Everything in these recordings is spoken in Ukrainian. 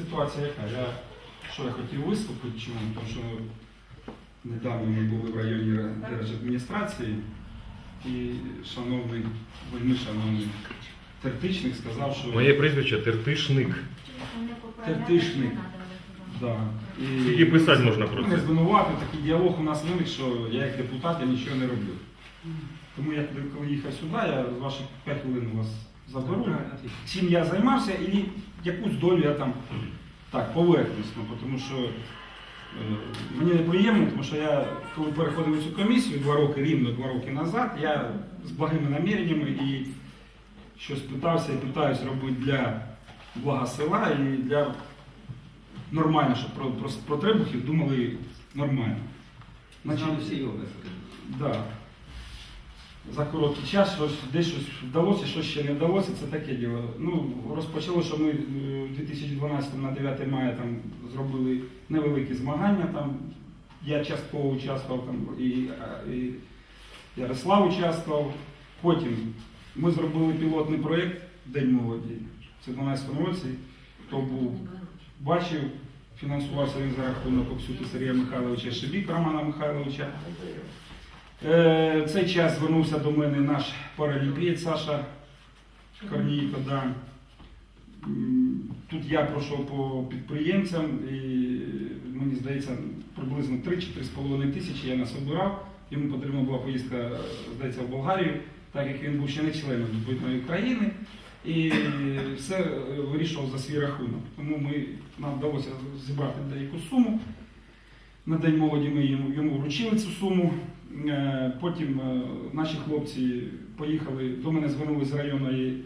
Ситуація яка? Я, що я хотів виступити, чому? Тому що недавно ми були в районі держадміністрації і шановний, вельми шановний Тертичник сказав, що Моє прізвище Тертишник. Тертишник. да, і Тільки писати можна про це. звинуватив, такий діалог у нас виник, що я як депутат я нічого не роблю. Тому я коли їхав сюди, я з ваших 5 хвилин у вас заберу. Чим я займався і якусь долю я там так, поверхнісно, тому що е, мені неприємно, тому що я, коли переходив цю комісію два роки, рівно два роки назад, я з благими наміреннями і щось питався і питаюсь робити для блага села і для нормально, щоб про, про, про требухів думали нормально. Значить, всі області. Да. За короткий час щось, десь щось вдалося, щось ще не вдалося, це таке діло. Ну, розпочало, що ми е, в 2012 на 9 мая там зробили невеликі змагання. Там, я частково участвував, там, і, і Ярослав участвував. Потім ми зробили пілотний проєкт День молоді. В 2012 році. Хто був, бачив, фінансувався він за рахунок Оксюти Сергія Михайловича Шибік Романа Михайловича. Е, В цей час звернувся до мене наш паралімпієць Саша Корнійко. Да. Тут я пройшов по підприємцям і мені здається приблизно 3 чи 3,5 тисячі я нас обирав. Йому потрібна була поїздка, здається, в Болгарію, так як він був ще не членом відповідної країни. І все е, вирішував за свій рахунок. Тому ми, нам вдалося зібрати деяку суму. На День молоді ми йому, йому вручили цю суму. Е, Потім е, наші хлопці поїхали, до мене звернулися з районної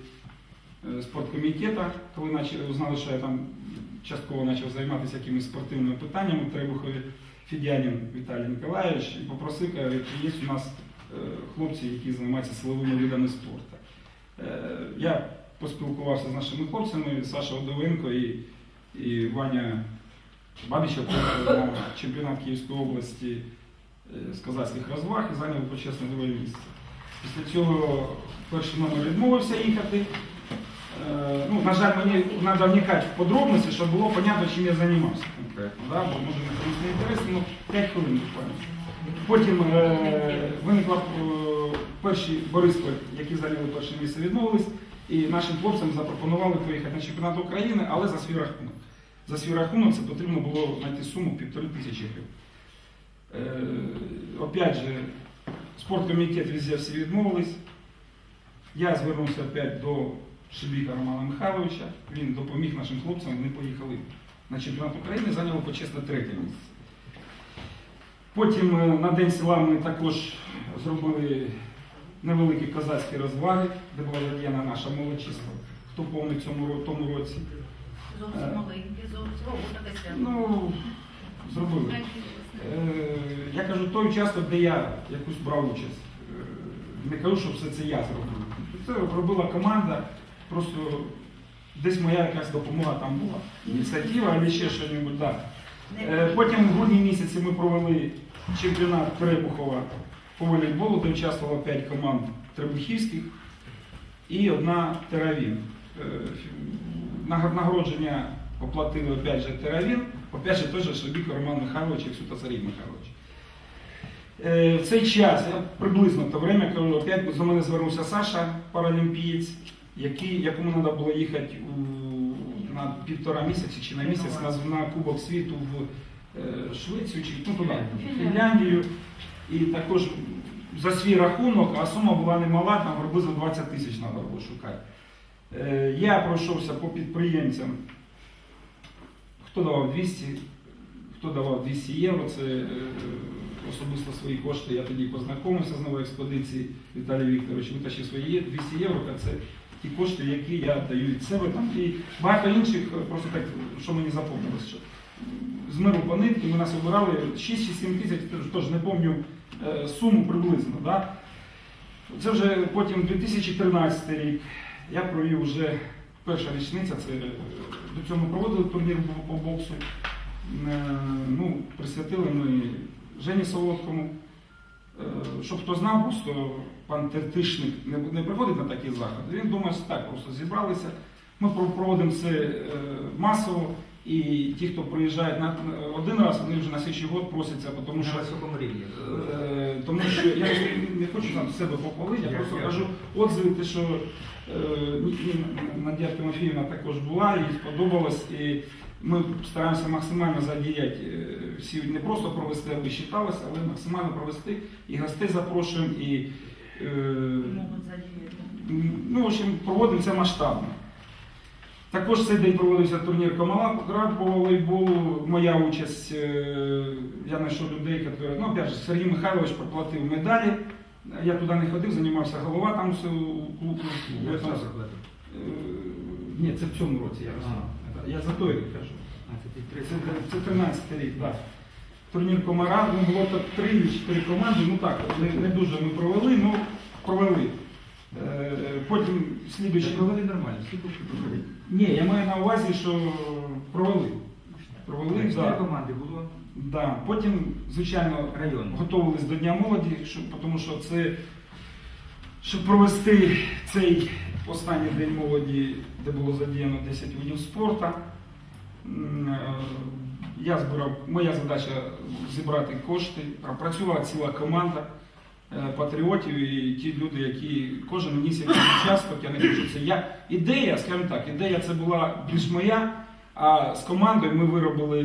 е, спорткомітету, коли узнали, що я там частково почав займатися якимись спортивними питаннями Требухові. Фідянін Віталій Ніколаєвич і попросив, каже, є у нас хлопці, які займаються силовими видами спорту. Я поспілкувався з нашими хлопцями, Саша Одовенко і, і Ваня Бабічев на чемпіонат Київської області з казацьких розваг і зайняли почесне друге місце. Після цього перший номер відмовився їхати. Е, Ну, на жаль, мені треба вникати в подробності, щоб було зрозуміло, чим я займався конкретно. Да? Бо може не комусь інтересно, ну 5 хвилин буквально. Потім е, виникла е, перші Борисполь, які зайняли перше місце, відмовились, і нашим хлопцям запропонували поїхати на чемпіонат України, але за свій рахунок. За свій рахунок це потрібно було знайти суму півтори тисячі гривень. Е, опять же, спорткомітет везде всі відмовились. Я звернувся опять до Шибіка Романа Михайловича. Він допоміг нашим хлопцям, вони поїхали на чемпіонат України, зайняли почесне третє місце. Потім е, на День села ми також зробили невеликі козацькі розваги, де була задіяна наша молодь. Хто помнить цьому тому році. Зовсім маленькі, зовсім десь. Ну, зробили. Е, Я кажу, той участок, де я якусь брав участь. Е, Не кажу, що все це я зробив. Це робила команда, просто десь моя якась допомога там була. Ініціатива або ще щось. Е, Потім в грудні місяці ми провели чемпіонат Требухова по волейболу, де участвувало 5 команд требухівських і одна Теравін. Нагородження оплатили опять же Теравін, опять же теж Шебіко Роман Михайлович і Ксюта Михайлович. Е, В цей час, я приблизно те время, коли опять до мене звернувся Саша, паралімпієць, який, якому треба було їхати у, на півтора місяці чи на місяць на, на Кубок світу в е, Швецію чи ну, туди, Фінляндію. І також за свій рахунок, а сума була немала, там приблизно 20 тисяч треба було шукати. Е, Я пройшовся по підприємцям. Хто давав 200, хто давав 200 євро, це е, особисто свої кошти. Я тоді познайомився з новою експедицією Віталій Вікторович, витащив свої є- 200 євро, це ті кошти, які я даю від себе там. І багато інших, е, просто так, що мені запомнилось. Що з миру по нитки ми нас обирали 6 чи 7 тисяч, теж не пам'ятаю е, суму приблизно. Да? Це вже потім 2013 рік. Я провів вже перша річниця, це до цього ми проводили турнір по- боксу. Е, Ну, присвятили ми Жені Солодкому. Е, Щоб хто знав, просто пан Тертишник не, приходить на такі заходи. Він думає, що так просто зібралися. Ми про- проводимо це е, масово. І ті, хто приїжджають на один раз, вони вже на слідчий год просяться, тому що високому рівні. Е, Тому що я не- хочу там себе похвалити, я Я- просто я- кажу отзиви, те, що е, Надія Тимофіївна також була, їй сподобалось. І ми стараємося максимально задіяти е, всі, не просто провести, аби считалося, але максимально провести і гостей запрошуємо, і е, ну, в общем, проводимо це масштабно. Також цей день проводився турнір Комалак по волейболу. Моя участь, е, я знайшов людей, які, ну, опять же, Сергій Михайлович проплатив медалі. Я туди не ходив, займався голова там у клубу. Я сам. Ні, це в цьому році я розумію. Я за той рік кажу. Це ти Це, 30. це 13 рік, так. Турнір Комара, ну було так 3 чи 4 команди, ну так, не, не дуже ми провели, ну провели. Е, Потім слідуючий Чи провели нормально? Скільки провели? ні, я маю на увазі, що провели. Провели, так. команди було. Да. Потім, звичайно, Районно. готувалися до Дня молоді, щоб, тому що це, щоб провести цей останній день молоді, де було задіяно 10 видів спорту. е, Я збирав, моя задача зібрати кошти, працювала ціла команда патріотів і ті люди, які кожен ніс якийсь участок, я не кажу, це я. Ідея, скажімо так, ідея це була більш моя, а з командою ми виробили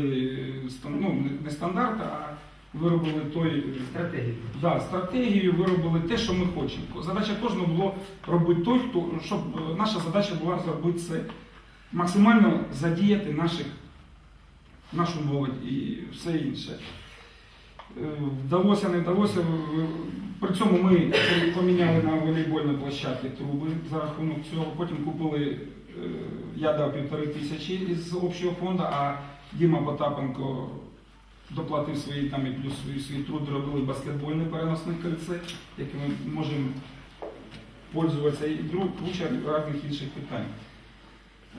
е, ну, не- стандарт, а виробили той е, Стратегії. Да, стратегію виробили те, що ми хочемо. Задача кожного було робити той, хто щоб е, наша задача була зробити це максимально задіяти наших, нашу молодь і все інше. Е, Вдалося, не вдалося. При цьому ми поміняли на волейбольній площадці труби за рахунок цього. Потім купили, е, я дав півтори тисячі із общого фонду, а Діма Потапенко доплатив свої там і плюс свій, свій труд робили баскетбольне переносне кольце, яким ми можемо пользуватися і друг, куча різних інших питань.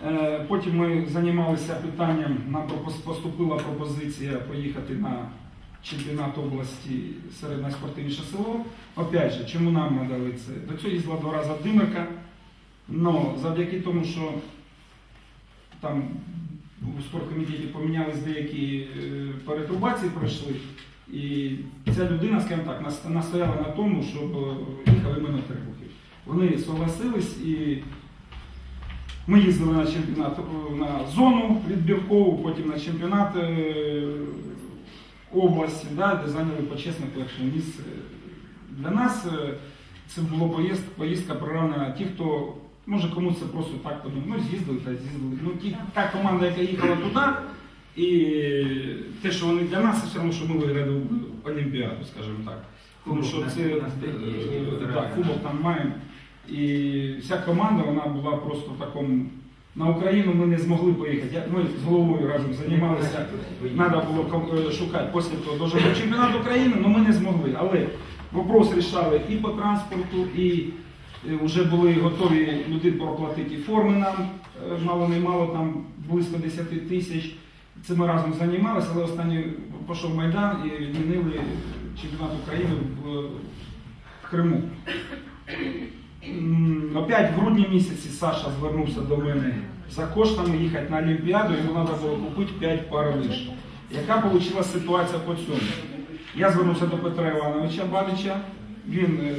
Е, Потім ми займалися питанням, нам поступила пропозиція поїхати на чемпіонат області серед найспортивніше село. Опять же, чому нам надали це? До цього їздила два рази Димирка, але завдяки тому, що там у спорткомітеті помінялись деякі е, перетрубації пройшли. І ця людина, скажімо так, настояла на тому, щоб е, їхали іменно Тербухів. Вони согласились і ми їздили на чемпіонат е, на зону відбіркову, потім на чемпіонат е, області, да, де зайняли почесне перше місце. Для нас е, це була поїздка, поїздка приравнена ті, хто може комусь це просто так подумав, ну з'їздили та з'їздили. Ну, ті, та команда, яка їхала туди, і те, що вони для нас, це все одно, що ми виграли Олімпіаду, скажімо так. Тому що це е, так, кубок там маємо. І вся команда вона була просто в такому. На Україну ми не змогли поїхати. Ми з головою разом займалися. Треба було е, шукати після того дуже чемпіонат України, але ми не змогли. Але вопрос рішали і по транспорту, і вже були готові люди проплатити форми нам, е, мало не мало, там близько 10 тисяч. Це ми разом займалися, але останній пішов Майдан і відмінили чемпіонат України в Криму. Опять в грудні місяці Саша звернувся до мене за коштами їхати на Олімпіаду, йому треба було купити 5 пар лиш. Яка вийшла ситуація по цьому? Я звернувся до Петра Івановича Бабича, він е,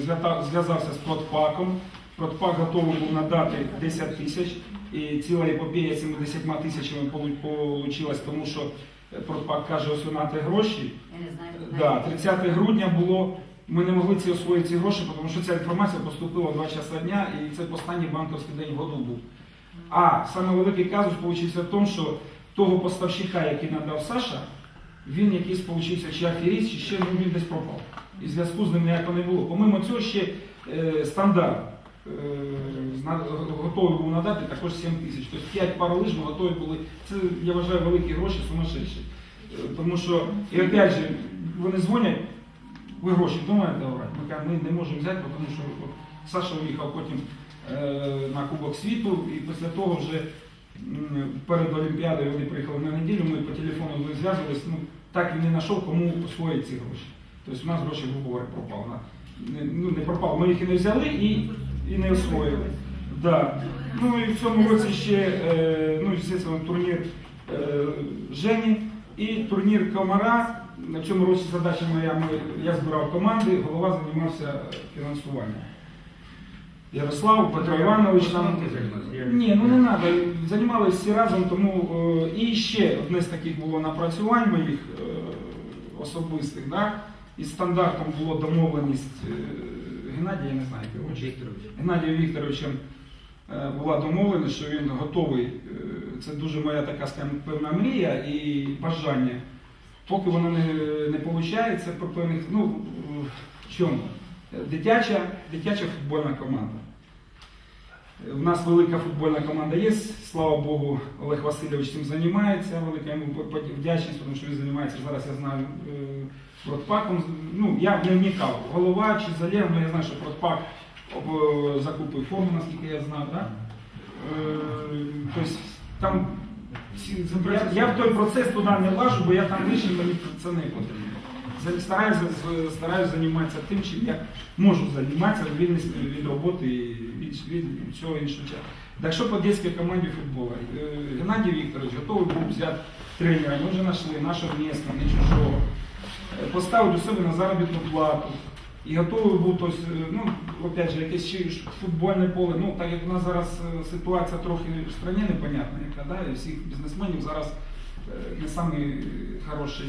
зв'язався з Протпаком. Протпак готовий був надати 10 тисяч, і ціла епопея цими 10 тисячами вийшла, тому що е, Протпак каже, ось гроші. Да, 30 грудня було. Ми не могли ці освоїти ці гроші, тому що ця інформація поступила в 2 часа дня, і це останній банківський день в году був. А саме великий казус вийшов в тому, що того поставщика, який надав Саша, він якийсь получився чи аферіст, чи ще ну, він десь пропав. І зв'язку з ним ніякого не було. Помимо цього ще е, стандарт е, готовий був надати також 7 тисяч. Тобто 5 пар лиж ми готові були. Це, я вважаю, великі гроші, сумасшедші. Е, Тому що, і опять же, вони дзвонять, ви гроші думаєте давати? Ми кажемо, ми не можемо взяти, тому що от, Саша уїхав потім е, на Кубок світу, і після того вже перед Олімпіадою вони приїхали на неділю, ми по телефону зв'язувалися, ну так і не знайшов, кому освоїти ці гроші. Тобто у нас гроші, грубо говоря, пропали. Не, ну, не пропали, ми їх і не взяли і, і не освоїли. Да. Ну і в цьому році ще, е, ну, турнір е, Жені. І турнір Комара. На цьому році задача моя, ми, я збирав команди, голова займався фінансуванням. Ярослав, Петро Іванович там. Ні, ну не треба. Займалися всі разом, тому е, і ще одне з таких було напрацювань моїх е, особистих. Да? І стандартом було домовленість е, Геннадія, я не знаю, як його. Вікторович. Геннадієм Вікторовичем е, була домовленість, що він готовий. е, Це дуже моя така скажімо, певна мрія і бажання. Поки воно не, не виходить, по певних, ну, в чому? Дитяча, дитяча футбольна команда. У нас велика футбольна команда є, слава Богу, Олег Васильович цим займається, велика йому вдячність, тому що він займається зараз, я знаю, е, Продпаком. Ну, я не вникав, голова чи залєв, але я знаю, що Продпак об- закупив форму, наскільки я знав. Да? Е, Тобто там я, я в той процес туди не влажу, бо я там лишній, мені це не потрібно. Стараюся, стараюся займатися тим, чим я можу займатися вільний від роботи і від, від всього іншого часу. Так що по дитячій команді футболу? Е, Геннадій Вікторович готовий був взяти тренера, ми вже знайшли нашого міста, не чужого. Е, Поставив до себе на заробітну плату. І готовий був, тобто, е, ну, опять же, якесь ще футбольне поле. Ну, так як у нас зараз е, ситуація трохи в країні непонятна, яка, да, і всіх бізнесменів зараз е, не самий хороший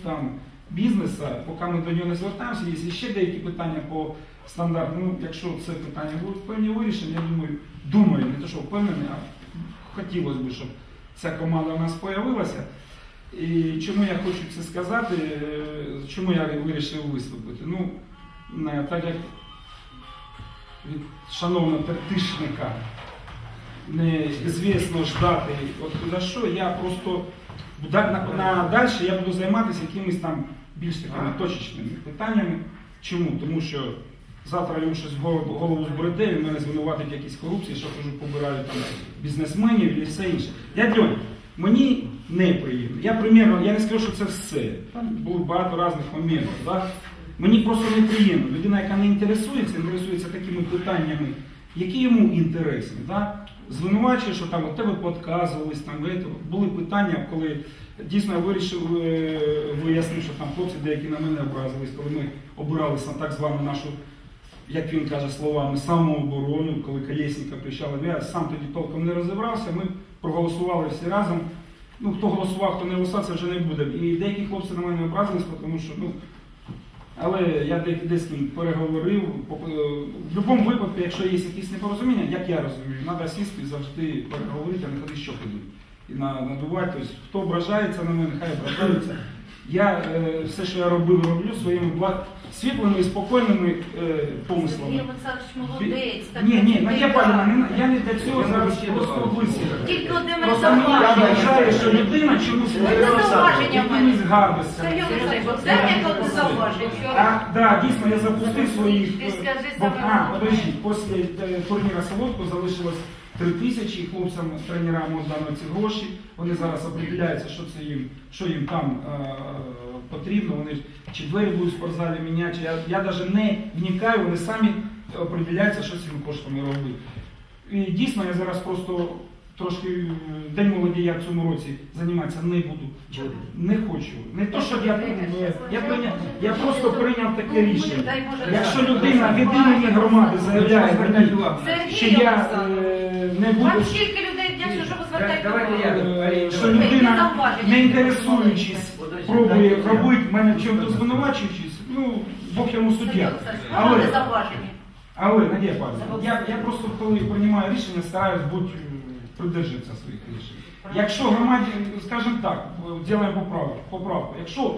стан бізнесу, поки ми до нього не звертаємося, є ще деякі питання по стандарту. Ну, якщо це питання будуть певні вирішені, я думаю, думаю, не те, що впевнений, а хотілося б, щоб ця команда у нас з'явилася. І чому я хочу це сказати, е, чому я вирішив виступити? Ну, так як від шановного тертишника неізвісно ждати от за що, я просто на, далі я буду займатися якимись там більш такими точечними питаннями. Чому? Тому що завтра йому щось в голову, збереде, він мене звинуватить в якійсь корупції, що кажу, побираю там бізнесменів і все інше. Я дьонь, мені неприємно. Я примірно, я не скажу, що це все. Там було багато різних моментів. Да? Мені просто неприємно. Людина, яка не інтересується, інтересується такими питаннями, які йому інтересні. Да? Звинувачує, що там у тебе подказувались, там були питання, коли дійсно я вирішив е, вияснити, що там хлопці деякі на мене образились, коли ми обиралися на так звану нашу, як він каже словами, самооборону, коли Колєсника прийшла, я сам тоді толком не розібрався, ми проголосували всі разом. Ну, хто голосував, хто не голосував, це вже не буде. І деякі хлопці на мене образились, тому що, ну, але я десь переговорив. Е, В будь-якому випадку, якщо є якісь непорозуміння, як я розумію, треба сісти і завжди переговорити, а не ходи що ходити. І надувати. Тобто, хто ображається на мене, хай ображається. Я е, все, що я робив, роблю своїми бла- світлими і спокійними е, Сергій помислами. Олександрович молодець. так Ні, ні, Надія Павлівна, не- я не для цього зараз просто висвітлю. Тільки одне мене Просто мені я зауваження. вважаю, що людина чомусь Ви не зауваження якимись мене. гардостями. Сергій Олександрович, дай мені одне зауваження. А, да, дійсно, я запустив своїх. Ти скажи Бо- саме А, подожди, після е, турніра Солодко залишилось 3 тисячі, хлопцям, тренерам віддано ці гроші. Вони зараз определяються, що це їм, що їм там е, потрібно. Вони чи двері будуть в спортзалі міняти. Я, я навіть не вникаю, вони самі определяються, що з цими коштами робити. І дійсно я зараз просто трошки е, День молоді я в цьому році займатися не буду. Не хочу. Не то, щоб я, е, я, прийняв, я просто прийняв таке рішення. Якщо людина від імені громади заявляє мені, що я е, не Вам буду, стільки людей вдячно, що ви звертаєте Давайте увагу. я. е, що людина, не інтересуючись, пробує робити мене в чому-то звинувачуючись, ну, Бог йому Сергій суддя. Олександрович, Але, можна зауваження? але Надія Павлівна, я, я просто коли приймаю рішення, стараюсь бути е, придержатися своїх рішень. Якщо громаді, скажімо так, е, робимо поправку, поправку. Якщо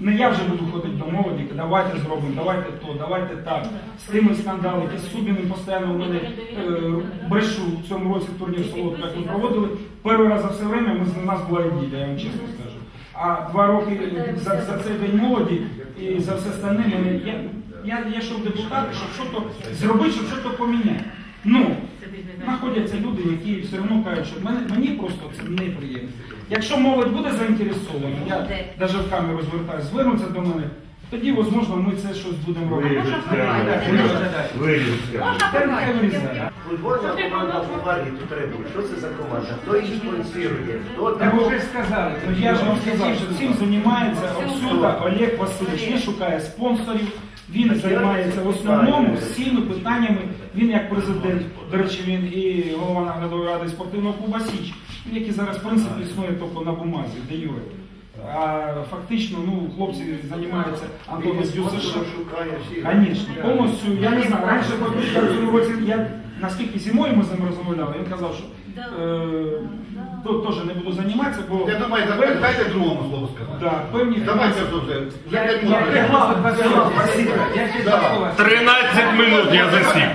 не я вже буду ходити до молоді, давайте зробимо, давайте то, давайте так. З тими з Субіним постійно в мене е, брешу в цьому році турнір солодко, як ми проводили. Перший раз за все время ми, з нас була ідея, я вам чесно скажу. А два роки за, за цей день молоді і за все остальне мене. Я, я, я йшов депутати, щоб щось зробити, щоб щось поміняти. Ну, знаходяться люди, які все одно кажуть, що мене, мені просто це неприємно. Якщо молодь буде заінтересована, я навіть в камеру звертаюся, звернуться до мене, тоді, можливо, ми це щось будемо робити. Можна. Футбольна команда фавориту требує. Що це за команда? Хто її спонсорує? Хто Так там? вже сказали. Ну, Я ж вам сказав, що цим займається отсюда Олег Васильович. Він шукає спонсорів, він займається в основному всіми питаннями. Він як президент, до речі, він і голова наглядової ради спортивного клубу Січ, який зараз в принципі існує тільки на бумазі, де Юре. А фактично, ну, хлопці займаються Антон Він Юсиш. спонсор шукає всіх. Звісно, повністю, я не знаю, раніше в цьому році, я наскільки зимою ми з ним розмовляли, він казав, що е, теж не буду займатися, бо Я думаю, пев- дайте другому слово сказати. да, певні Давайте вже вже. Я я- минут. я. Спасибо. Я ще Да. 13 минут я засік.